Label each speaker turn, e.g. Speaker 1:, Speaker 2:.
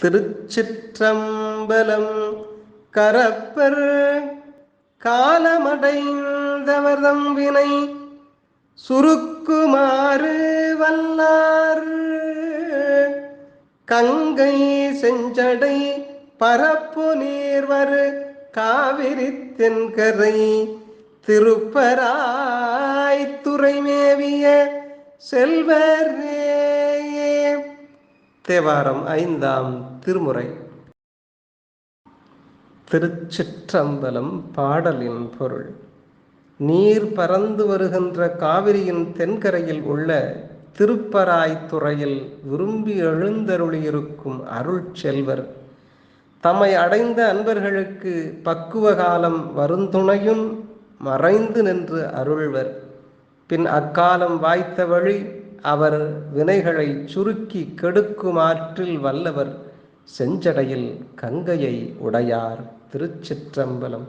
Speaker 1: திருச்சிற்றம்பலம் கரப்பர் காலமடைந்தவர்தம் வினை சுருக்குமாறு வல்லார். கங்கை செஞ்சடை பரப்பு நீர்வரு காவிரி தென்கரை திருப்பராய் துறைமேவிய செல்வரே. தேவாரம் ஐந்தாம் திருமுறை. திருச்சிற்றம்பலம் பாடலின் பொருள். நீர் பறந்து வருகின்ற காவிரியின் தென்கரையில் உள்ள திருப்பராய்த்துறையில் விரும்பி எழுந்தருளியிருக்கும் அருள் செல்வர் தம்மை அடைந்த அன்பர்களுக்கு பக்குவ காலம் வருந்துணையும் மறைந்து நின்று அருள்வர். பின் அக்காலம் வாய்த்த வழி அவர் வினைகளை சுருக்கி கெடுக்கும் ஆற்றில் வல்லவர் செஞ்சடையில் கங்கையை உடையார் திருச்சிற்றம்பலம்.